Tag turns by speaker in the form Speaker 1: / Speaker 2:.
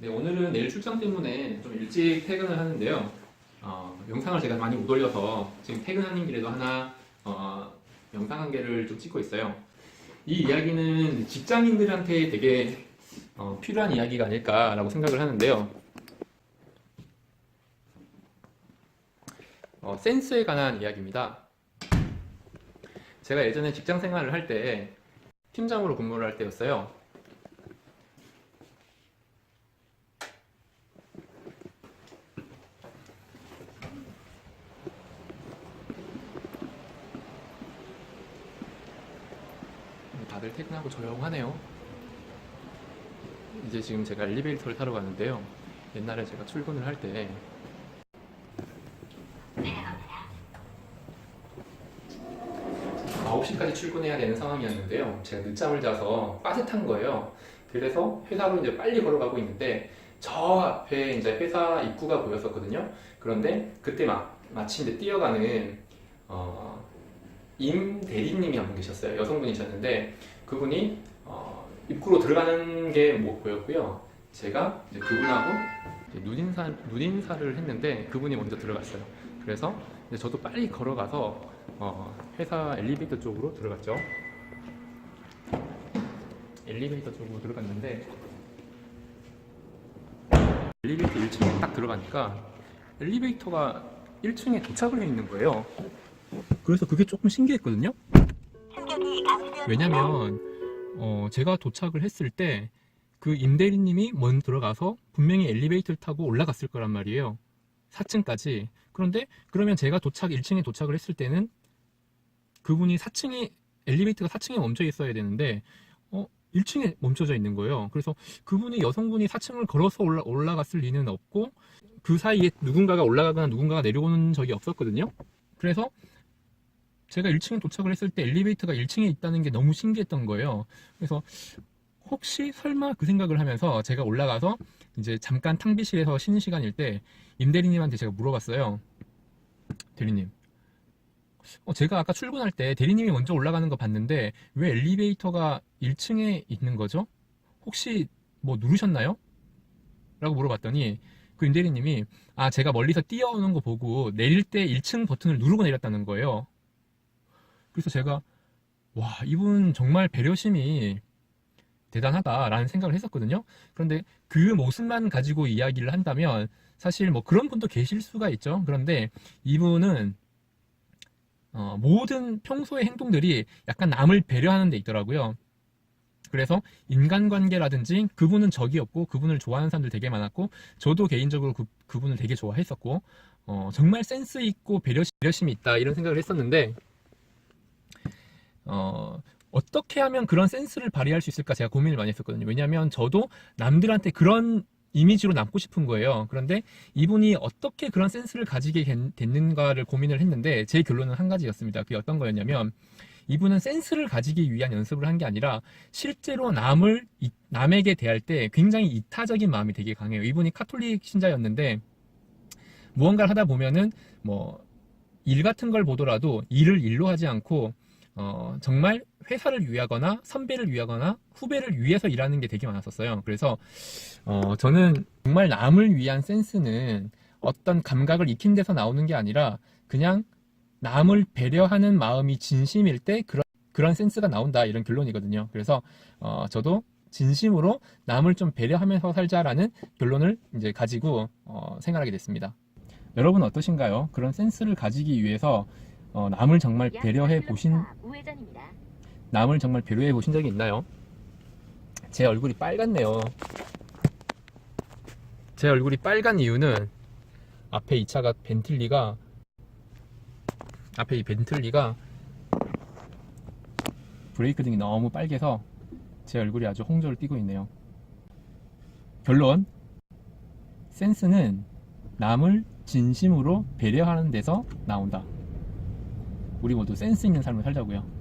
Speaker 1: 네, 오늘은 내일 출장 때문에 좀 일찍 퇴근을 하는데요. 어, 영상을 제가 많이 못 올려서 지금 퇴근하는 길에도 하나 어, 영상 한 개를 좀 찍고 있어요. 이 이야기는 직장인들한테 되게 어, 필요한 이야기가 아닐까라고 생각을 하는데요. 어, 센스에 관한 이야기입니다. 제가 예전에 직장 생활을 할 때 팀장으로 근무를 할 때였어요. 다들 퇴근하고 조용하네요. 이제 지금 제가 엘리베이터를 타러 가는데요. 옛날에 제가 출근을 할 때 아홉 시까지 출근해야 되는 상황이었는데요. 제가 늦잠을 자서 빠듯한 거예요. 그래서 회사로 이제 빨리 걸어가고 있는데 저 앞에 이제 회사 입구가 보였었거든요. 그런데 그때 막 마침 이제 뛰어가는 어, 임 대리님이 한 분 계셨어요. 여성분이셨는데 그분이 어, 입구로 들어가는 게 뭐 보였고요. 제가 이제 그분하고 이제 눈인사 눈인사를 했는데 그분이 먼저 들어갔어요. 그래서 이제 저도 빨리 걸어가서 어, 회사 엘리베이터 쪽으로 들어갔죠. 엘리베이터 쪽으로 들어갔는데 엘리베이터 1층에 딱 들어가니까 엘리베이터가 1층에 도착을 해 있는 거예요. 그래서 그게 조금 신기했거든요. 왜냐면 어, 제가 도착을 했을 때 그 임대리님이 먼저 들어가서 분명히 엘리베이터를 타고 올라갔을 거란 말이에요. 4층까지. 그런데 그러면 제가 도착 1층에 도착을 했을 때는 그분이 4층에 엘리베이터가 4층에 멈춰 있어야 되는데 어 1층에 멈춰져 있는 거예요. 그래서 그분이 여성분이 4층을 걸어서 올라, 올라갔을 리는 없고 그 사이에 누군가가 올라가거나 누군가가 내려오는 적이 없었거든요. 그래서 제가 1층에 도착을 했을 때 엘리베이터가 1층에 있다는 게 너무 신기했던 거예요. 그래서 혹시 설마 그 생각을 하면서 제가 올라가서 이제 잠깐 탕비실에서 쉬는 시간일 때 임대리님한테 제가 물어봤어요. 대리님. 어, 제가 아까 출근할 때 대리님이 먼저 올라가는 거 봤는데 왜 엘리베이터가 1층에 있는 거죠? 혹시 뭐 누르셨나요? 라고 물어봤더니 그 임대리님이 아 제가 멀리서 뛰어오는 거 보고 내릴 때 1층 버튼을 누르고 내렸다는 거예요. 그래서 제가 와 이분 정말 배려심이 대단하다라는 생각을 했었거든요. 그런데 그 모습만 가지고 이야기를 한다면 사실 뭐 그런 분도 계실 수가 있죠. 그런데 이분은 어, 모든 평소의 행동들이 약간 남을 배려하는 데 있더라고요. 그래서 인간관계라든지 그분은 적이 없고 그분을 좋아하는 사람들 되게 많았고 저도 개인적으로 그, 그분을 되게 좋아했었고 어, 정말 센스 있고 배려심, 배려심이 있다 이런 생각을 했었는데 어, 어떻게 하면 그런 센스를 발휘할 수 있을까 제가 고민을 많이 했었거든요. 왜냐하면 저도 남들한테 그런 이미지로 남고 싶은 거예요. 그런데 이분이 어떻게 그런 센스를 가지게 된- 됐는가를 고민을 했는데 제 결론은 한 가지였습니다. 그게 어떤 거였냐면 이분은 센스를 가지기 위한 연습을 한 게 아니라 실제로 남을 이- 남에게 대할 때 굉장히 이타적인 마음이 되게 강해요. 이분이 카톨릭 신자였는데 무언가를 하다 보면은 뭐 일 같은 걸 보더라도 일을 일로 하지 않고 어, 정말 회사를 위하거나 선배를 위하거나 후배를 위해서 일하는 게 되게 많았었어요. 그래서 어, 저는 정말 남을 위한 센스는 어떤 감각을 익힌 데서 나오는 게 아니라 그냥 남을 배려하는 마음이 진심일 때 그런 그런 센스가 나온다 이런 결론이거든요. 그래서 어, 저도 진심으로 남을 좀 배려하면서 살자라는 결론을 이제 가지고 어, 생각하게 됐습니다. 여러분 어떠신가요? 그런 센스를 가지기 위해서 어, 남을 정말 배려해 보신
Speaker 2: 우회전입니다.
Speaker 1: 남을 정말 배려해 보신 적이 있나요? 제 얼굴이 빨갛네요. 제 얼굴이 빨간 이유는 앞에 이 차가 벤틀리가 앞에 이 벤틀리가 브레이크 등이 너무 빨개서 제 얼굴이 아주 홍조를 띠고 있네요. 결론 센스는 남을 진심으로 배려하는 데서 나온다. 우리 모두 센스 있는 삶을 살자고요.